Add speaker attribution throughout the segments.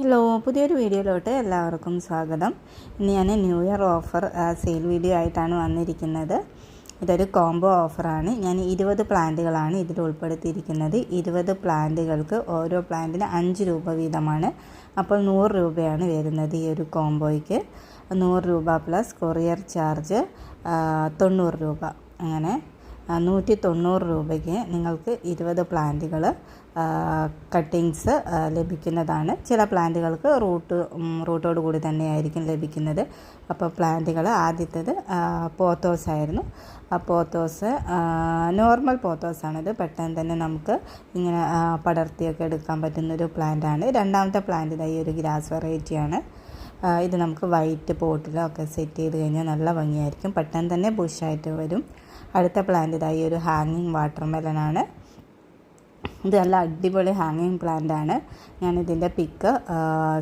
Speaker 1: Hello പുതിയൊരു വീഡിയോയിലോട്ട് എല്ലാവർക്കും സ്വാഗതം. ഇന്ന് ഞാൻ new year offer sale video ആയിട്ടാണ് വന്നിരിക്കുന്നത്. ഇതൊരു കോംബോ ഓഫറാണ്. ഞാൻ ഇരുപത് പ്ലാന്റുകളാണ് ഇതിൽ ഉൾപ്പെടുത്തിയിരിക്കുന്നത്. ഇരുപത് പ്ലാന്റുകൾക്ക് ഓരോ പ്ലാന്റിന് അഞ്ച് രൂപ വീതമാണ്. അപ്പോൾ നൂറ് രൂപയാണ് വരുന്നത് ഈ ഒരു കോംബോയ്ക്ക്. നൂറ് രൂപ പ്ലസ് കൊറിയർ ചാർജ് തൊണ്ണൂറ് രൂപ. അങ്ങനെ നൂറ്റി തൊണ്ണൂറ് രൂപയ്ക്ക് നിങ്ങൾക്ക് ഇരുപത് പ്ലാന്റുകൾ കട്ടിങ്സ് ലഭിക്കുന്നതാണ്. ചില പ്ലാന്റുകൾക്ക് റൂട്ട് റൂട്ടോട് കൂടി തന്നെയായിരിക്കും ലഭിക്കുന്നത്. അപ്പോൾ പ്ലാന്റുകൾ ആദ്യത്തേത് പോത്തോസ് ആയിരുന്നു. ആ പോത്തോസ് നോർമൽ പോത്തോസാണിത് പെട്ടെന്ന് തന്നെ നമുക്ക് ഇങ്ങനെ പടർത്തിയൊക്കെ എടുക്കാൻ പറ്റുന്നൊരു പ്ലാന്റാണ്. രണ്ടാമത്തെ പ്ലാന്റ് ഇതായി ഒരു ഗ്രാസ് വെറൈറ്റിയാണ് ഇത് നമുക്ക് വൈറ്റ് പോട്ടിലൊക്കെ സെറ്റ് ചെയ്ത് കഴിഞ്ഞാൽ നല്ല ഭംഗിയായിരിക്കും. പെട്ടെന്ന് തന്നെ ബുഷായിട്ട് വരും. അടുത്ത പ്ലാന്റ് ഇതായി ഒരു ഹാങ്ങിങ് വാട്ടർ മെലനാണ് ഇത് നല്ല അടിപൊളി ഹാങ്ങിങ് പ്ലാന്റ് ആണ്. ഞാനിതിന്റെ പിക്ക്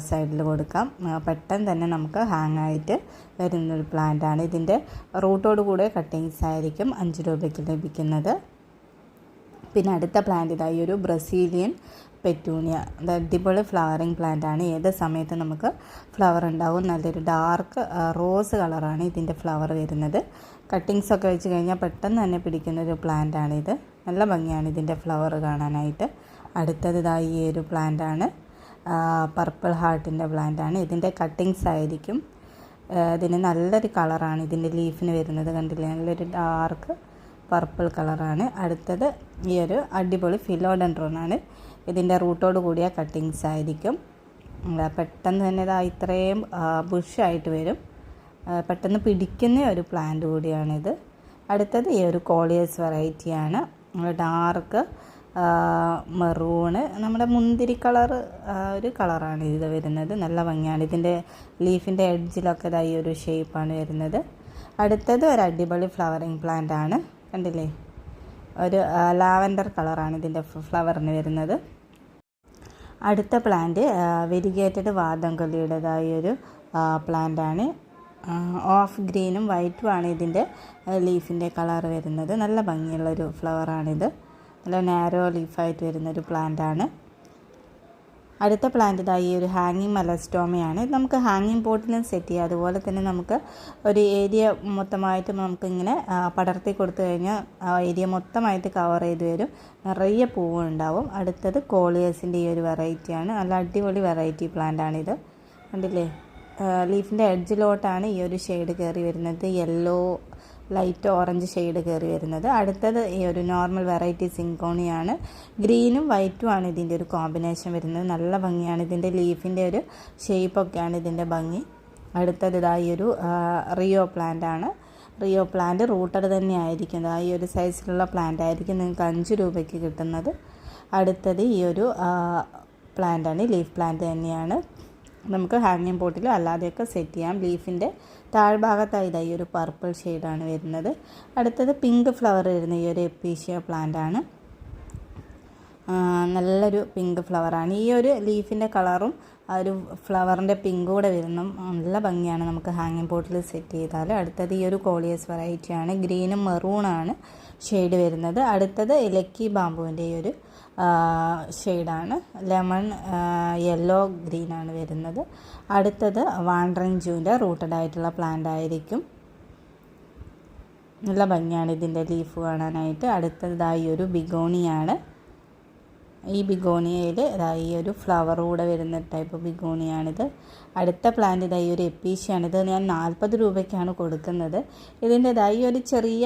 Speaker 1: സൈഡിൽ കൊടുക്കാം. പെട്ടെന്ന് തന്നെ നമുക്ക് ഹാങ് ആയിട്ട് വരുന്നൊരു പ്ലാന്റ് ആണ്. ഇതിന്റെ റൂട്ടോട് കൂടെ കട്ടിങ്സ് ആയിരിക്കും അഞ്ച് രൂപയ്ക്ക് ലഭിക്കുന്നത്. പിന്നെ അടുത്ത പ്ലാന്റ് ഇതായി ഒരു ബ്രസീലിയൻ പെറ്റൂണിയ അത് അടിപൊളി ഫ്ലവറിങ് പ്ലാന്റ് ആണ്. ഏത് സമയത്ത് നമുക്ക് ഫ്ലവർ ഉണ്ടാവും? നല്ലൊരു ഡാർക്ക് റോസ് കളറാണ് ഇതിന്റെ ഫ്ലവർ വരുന്നത്. കട്ടിങ്സ് ഒക്കെ വെച്ച് കഴിഞ്ഞാൽ പെട്ടെന്ന് തന്നെ പിടിക്കുന്ന ഒരു പ്ലാന്റ് ആണിത്. നല്ല ഭംഗിയാണ് ഇതിന്റെ ഫ്ലവർ കാണാനായിട്ട്. അടുത്തത് ഇതാ ഈ ഒരു പ്ലാന്റാണ് പർപ്പിൾ ഹാർട്ടിന്റെ പ്ലാന്റാണ് ഇതിന്റെ കട്ടിങ്സ് ആയിരിക്കും. ഇതിന് നല്ലൊരു കളറാണ് ഇതിന്റെ ലീഫിന് വരുന്നത് കണ്ടില്ലേ? നല്ലൊരു ഡാർക്ക് പർപ്പിൾ കളറാണ് അടുത്തത് ഈ ഒരു അടിപൊളി ഫിലോഡൻഡ്രോൺ ആണ്. ഇതിന്റെ റൂട്ടോട് കൂടിയ കട്ടിങ്സ് ആയിരിക്കും. പെട്ടെന്ന് തന്നെ ഇതാ ഇത്രയും ബുഷായിട്ട് വരും. പെട്ടെന്ന് പിടിക്കുന്ന ഒരു പ്ലാന്റ് കൂടിയാണിത്. അടുത്തത് ഈ ഒരു കോളിയസ് വെറൈറ്റിയാണ് ഡാർക്ക് മെറൂണ് നമ്മുടെ മുന്തിരി കളർ ഒരു കളറാണ് ഇത് വരുന്നത്. നല്ല ഭംഗിയാണ്. ഇതിന്റെ ലീഫിന്റെ എഡ്ജിലൊക്കെ ഇതായി ഒരു ഷേപ്പാണ് വരുന്നത്. അടുത്തത് ഒരു അടിപൊളി ഫ്ലവറിങ് പ്ലാന്റ് ആണ്. കണ്ടില്ലേ? ഒരു ലാവൻഡർ കളറാണ് ഇതിന്റെ ഫ്ലവറിന് വരുന്നത്. അടുത്ത പ്ലാന്റ് വെരിഗേറ്റഡ് വാദംകൊല്ലിയുടേതായൊരു പ്ലാന്റാണ് ഓഫ് ഗ്രീനും വൈറ്റുമാണ് ഇതിന്റെ ലീഫിന്റെ കളർ വരുന്നത്. നല്ല ഭംഗിയുള്ളൊരു ഫ്ലവറാണിത് നല്ല നാരോ ലീഫായിട്ട് വരുന്നൊരു പ്ലാന്റാണ് അടുത്ത പ്ലാന്റ് ഇതായി ഒരു ഹാങ്ങിങ് മലസ്റ്റോമയാണ് ഇത് നമുക്ക് ഹാങ്ങിങ് പോട്ടിലും സെറ്റ് ചെയ്യാം. അതുപോലെ തന്നെ നമുക്ക് ഒരു ഏരിയ മൊത്തമായിട്ട് നമുക്കിങ്ങനെ പടർത്തി കൊടുത്തു കഴിഞ്ഞാൽ ആ ഏരിയ മൊത്തമായിട്ട് കവർ ചെയ്ത് വരും. നിറയെ പൂവുണ്ടാവും അടുത്തത് കോളിയേഴ്സിന്റെ ഈ ഒരു വെറൈറ്റിയാണ് നല്ല അടിപൊളി വെറൈറ്റി പ്ലാന്റാണിത് കണ്ടില്ലേ? ലീഫിന്റെ എഡ്ജിലോട്ടാണ് ഈ ഒരു ഷെയ്ഡ് കയറി വരുന്നത്. യെല്ലോ ലൈറ്റ് ഓറഞ്ച് ഷെയ്ഡ് കയറി വരുന്നത്. അടുത്തത് ഈ ഒരു നോർമൽ വെറൈറ്റി സിങ്കോണിയാണ് ഗ്രീനും വൈറ്റും ആണ് ഇതിന്റെ ഒരു കോമ്പിനേഷൻ വരുന്നത്. നല്ല ഭംഗിയാണ് ഇതിന്റെ ലീഫിന്റെ ഒരു ഷേപ്പൊക്കെയാണ് ഇതിന്റെ ഭംഗി. അടുത്തത് ഇതാ ഈ ഒരു റിയോ പ്ലാന്റ് ആണ്. റിയോ പ്ലാന്റ് റൂട്ടഡ് തന്നെ ആയിരിക്കും ഈ ഒരു സൈസിലുള്ള പ്ലാന്റ് ആയിരിക്കും നിങ്ങൾക്ക് അഞ്ച് രൂപയ്ക്ക് കിട്ടുന്നത്. അടുത്തത് ഈ ഒരു പ്ലാന്റാണ് ലീഫ് പ്ലാന്റ് തന്നെയാണ്. നമുക്ക് ഹാങ്ങിങ് പോട്ടിലോ അല്ലാതെയൊക്കെ സെറ്റ് ചെയ്യാം. ലീഫിന്റെ താഴ്ഭാഗത്തായി ഇതായി ഒരു പർപ്പിൾ ഷെയ്ഡാണ് വരുന്നത്. അടുത്തത് പിങ്ക് ഫ്ലവർ വരുന്ന ഈ ഒരു എപ്പീഷ്യ പ്ലാന്റ് ആണ് നല്ലൊരു പിങ്ക് ഫ്ലവറാണ്. ഈ ഒരു ലീഫിന്റെ കളറും ആ ഒരു ഫ്ലവറിന്റെ പിങ്ക് കൂടെ വരുന്ന നല്ല ഭംഗിയാണ് നമുക്ക് ഹാങ്ങിങ് പോട്ടിൽ സെറ്റ് ചെയ്താൽ. അടുത്തത് ഈ ഒരു കോളിയസ് വെറൈറ്റിയാണ്. ഗ്രീനും മെറൂണാണ് ഷെയ്ഡ് വരുന്നത്. അടുത്തത് ഇലക്കി ബാമ്പുവിന്റെ ഈ ഒരു ഷെയ്ഡാണ്. ലെമൺ യെല്ലോ ഗ്രീനാണ് വരുന്നത്. അടുത്തത് വാൻഡ്രഞ്ചൂന്റെ റൂട്ടഡ് ആയിട്ടുള്ള പ്ലാന്റ് ആയിരിക്കും. നല്ല ഭംഗിയാണ് ഇതിന്റെ ലീഫ് കാണാനായിട്ട്. അടുത്തതായി ഒരു ബിഗോണിയാണ്. ഈ ബിഗോണിയയിൽ ഈ ഒരു ഫ്ലവർ കൂടെ വരുന്ന ടൈപ്പ് ബിഗോണിയാണിത്. അടുത്ത പ്ലാന്റ് ഈ ഒരു എപ്പീഷ്യാണിത് ഞാൻ നാൽപ്പത് രൂപയ്ക്കാണ് കൊടുക്കുന്നത്. ഇതിന്റെ ഈ ഒരു ചെറിയ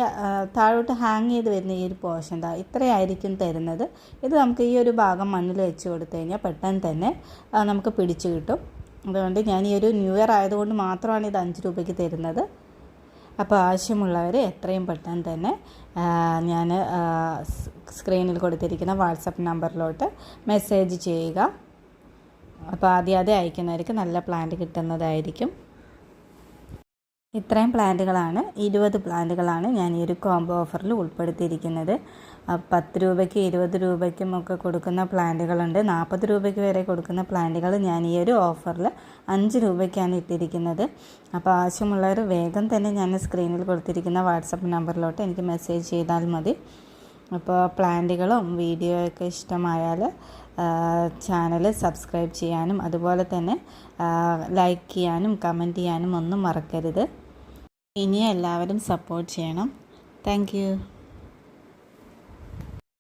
Speaker 1: താഴോട്ട് ഹാങ് ചെയ്ത് വരുന്ന ഈ ഒരു പോർഷൻ ഇതാ ഇത്രയായിരിക്കും തരുന്നത്. ഇത് നമുക്ക് ഈ ഒരു ഭാഗം മണ്ണിൽ വെച്ച് കൊടുത്തു കഴിഞ്ഞാൽ പെട്ടെന്ന് തന്നെ നമുക്ക് പിടിച്ചു കിട്ടും. അതുകൊണ്ട് ഞാൻ ഈ ഒരു ന്യൂ ഇയർ ആയതുകൊണ്ട് മാത്രമാണ് ഇത് അഞ്ച് രൂപയ്ക്ക് തരുന്നത്. അപ്പോൾ ആവശ്യമുള്ളവർ എത്രയും പെട്ടെന്ന് തന്നെ ഞാൻ സ്ക്രീനിൽ കൊടുത്തിരിക്കുന്ന വാട്സപ്പ് നമ്പറിലോട്ട് മെസ്സേജ് ചെയ്യുക. അപ്പോൾ ആദ്യം ആദ്യം അയക്കുന്നവർക്ക് നല്ല പ്ലാന്റ് കിട്ടുന്നതായിരിക്കും. ഇത്രയും പ്ലാന്റുകളാണ് ഇരുപത് പ്ലാന്റുകളാണ് ഞാൻ ഈ ഒരു കോംബോ ഓഫറിൽ ഉൾപ്പെടുത്തിയിരിക്കുന്നത്. പത്ത് രൂപയ്ക്ക് ഇരുപത് രൂപയ്ക്കും ഒക്കെ കൊടുക്കുന്ന പ്ലാന്റുകളുണ്ട്. നാൽപ്പത് രൂപയ്ക്ക് വരെ കൊടുക്കുന്ന പ്ലാന്റുകൾ ഞാൻ ഈ ഒരു ഓഫറിൽ അഞ്ച് രൂപയ്ക്കാണ് ഇട്ടിരിക്കുന്നത്. അപ്പോൾ ആവശ്യമുള്ളവർ വേഗം തന്നെ ഞാൻ സ്ക്രീനിൽ കൊടുത്തിരിക്കുന്ന വാട്സപ്പ് നമ്പറിലോട്ട് എനിക്ക് മെസ്സേജ് ചെയ്താൽ മതി. അപ്പോൾ പ്ലാന്റുകളും വീഡിയോ ഒക്കെ ഇഷ്ടമായാൽ ചാനൽ സബ്സ്ക്രൈബ് ചെയ്യാനും അതുപോലെ തന്നെ ലൈക്ക് ചെയ്യാനും കമന്റ് ചെയ്യാനും ഒന്നും മറക്കരുത്. ഇനിയും എല്ലാവരും സപ്പോർട്ട് ചെയ്യണം. താങ്ക്